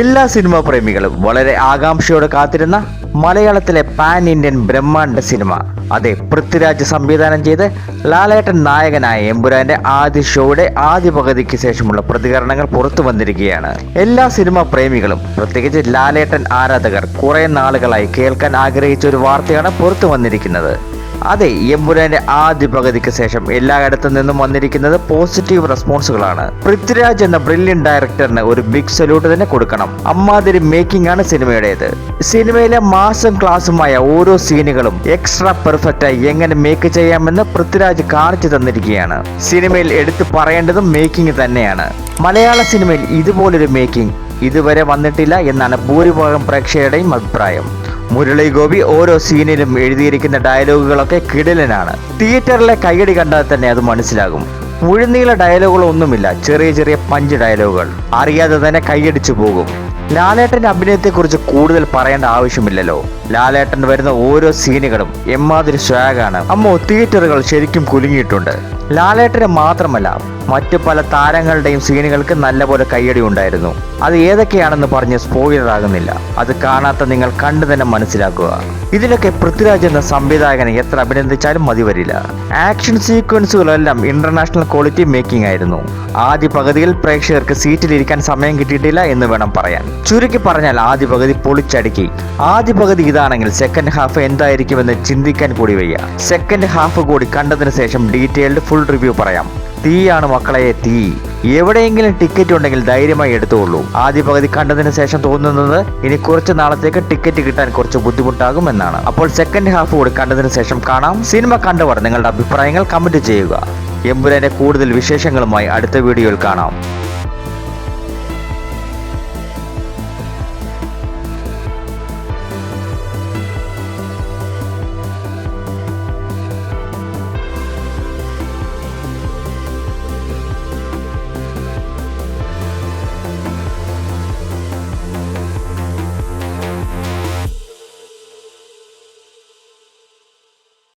എല്ലാ സിനിമാ പ്രേമികളും വളരെ ആകാംക്ഷയോടെ കാത്തിരുന്ന മലയാളത്തിലെ പാൻ ഇന്ത്യൻ ബ്രഹ്മാണ്ഡ സിനിമ. അതെ പൃഥ്വിരാജ് സംവിധാനം ചെയ്ത് ലാലേട്ടൻ നായകനായ എമ്പുരാന്റെ ആദ്യ ഷോയുടെ ആദ്യ പകുതിക്ക് ശേഷമുള്ള പ്രതികരണങ്ങൾ പുറത്തു വന്നിരിക്കുകയാണ്. എല്ലാ സിനിമാ പ്രേമികളും പ്രത്യേകിച്ച് ലാലേട്ടൻ ആരാധകർ കുറെ നാളുകളായി കേൾക്കാൻ ആഗ്രഹിച്ച ഒരു വാർത്തയാണ് പുറത്തു വന്നിരിക്കുന്നത്. അതെ എമ്പുരാന്റെ ആദ്യ പകുതിക്ക് ശേഷം എല്ലായിടത്തു നിന്നും വന്നിരിക്കുന്നത് പോസിറ്റീവ് റെസ്പോൺസുകളാണ് പൃഥ്വിരാജ് എന്ന ബ്രില്യൻ ഡയറക്ടറിന് ഒരു ബിഗ് സല്യൂട്ട് തന്നെ കൊടുക്കണം. അമ്മാതിരി മേക്കിംഗ് ആണ് സിനിമയുടേത്. സിനിമയിലെ മാസം ക്ലാസുമായ ഓരോ സീനുകളും എക്സ്ട്രാ പെർഫെക്റ്റ് ആയി എങ്ങനെ മേക്ക് ചെയ്യാമെന്ന് പൃഥ്വിരാജ് കാണിച്ചു തന്നിരിക്കുകയാണ്. സിനിമയിൽ എടുത്തു പറയേണ്ടതും മേക്കിംഗ് തന്നെയാണ്. മലയാള സിനിമയിൽ ഇതുപോലൊരു മേക്കിംഗ് ഇതുവരെ വന്നിട്ടില്ല എന്നാണ് ഭൂരിഭാഗം പ്രേക്ഷകരുടെയും അഭിപ്രായം. മുരളി ഗോപി ഓരോ സീനിലും എഴുതിയിരിക്കുന്ന ഡയലോഗുകളൊക്കെ കിടിലനാണ്. തിയേറ്ററിലെ കൈയടി കണ്ടാൽ തന്നെ അത് മനസ്സിലാകും. മുഴുനീള ഡയലോഗുകളൊന്നുമില്ല ചെറിയ ചെറിയ പഞ്ച് ഡയലോഗുകൾ. അറിയാതെ തന്നെ കൈയടിച്ചു പോകും. ലാലേട്ടന്റെ അഭിനയത്തെക്കുറിച്ച് കൂടുതൽ പറയേണ്ട ആവശ്യമില്ലല്ലോ. ലാലേട്ടൻ വരുന്ന ഓരോ സീനുകളും എമ്മാതിരി സ്വാഗാണ്. അമ്മോ തിയേറ്ററുകൾ ശരിക്കും കുലുങ്ങിയിട്ടുണ്ട്. ലാലേട്ടന് മാത്രമല്ല മറ്റു പല താരങ്ങളുടെയും സീനുകൾക്ക് നല്ലപോലെ കയ്യടി ഉണ്ടായിരുന്നു അത് ഏതൊക്കെയാണെന്ന് പറഞ്ഞ് സ്പോയിലർ ആകുന്നില്ല. അത് കാണാത്ത നിങ്ങൾ കണ്ടു തന്നെ മനസ്സിലാക്കുക. ഇതിലൊക്കെ പൃഥ്വിരാജ് എന്ന സംവിധായകനെ എത്ര അഭിനന്ദിച്ചാലും മതി വരില്ല. ആക്ഷൻ സീക്വൻസുകളെല്ലാം ഇന്റർനാഷണൽ ക്വാളിറ്റി മേക്കിംഗ് ആയിരുന്നു. ആദ്യ പകുതിയിൽ പ്രേക്ഷകർക്ക് സീറ്റിലിരിക്കാൻ സമയം കിട്ടിയിട്ടില്ല എന്ന് വേണം പറയാൻ. ചുരുക്കി പറഞ്ഞാൽ ആദ്യ പകുതി പൊളിച്ചടുക്കി. ആദ്യ പകുതി ഇതാണെങ്കിൽ സെക്കൻഡ് ഹാഫ് എന്തായിരിക്കുമെന്ന് ചിന്തിക്കാൻ കൂടി വയ്യ. സെക്കൻഡ് ഹാഫ് കൂടി കണ്ടതിന് ശേഷം ഡീറ്റെയിൽഡ് ഫുൾ റിവ്യൂ പറയാം. തീയാണ് മക്കളെ തീ. എവിടെയെങ്കിലും ടിക്കറ്റ് ഉണ്ടെങ്കിൽ ധൈര്യമായി എടുത്തുകൊള്ളൂ ആദ്യ പകുതി കണ്ടതിന് ശേഷം തോന്നുന്നത് ഇനി കുറച്ച് നാളത്തേക്ക് ടിക്കറ്റ് കിട്ടാൻ കുറച്ച് ബുദ്ധിമുട്ടാകും എന്നാണ്. അപ്പോൾ സെക്കൻഡ് ഹാഫ് കൂടി കണ്ടതിന് ശേഷം കാണാം. സിനിമ കണ്ടവർ നിങ്ങളുടെ അഭിപ്രായങ്ങൾ കമന്റ് ചെയ്യുക. എമ്പുരാന്റെ കൂടുതൽ വിശേഷങ്ങളുമായി അടുത്ത വീഡിയോയിൽ കാണാം.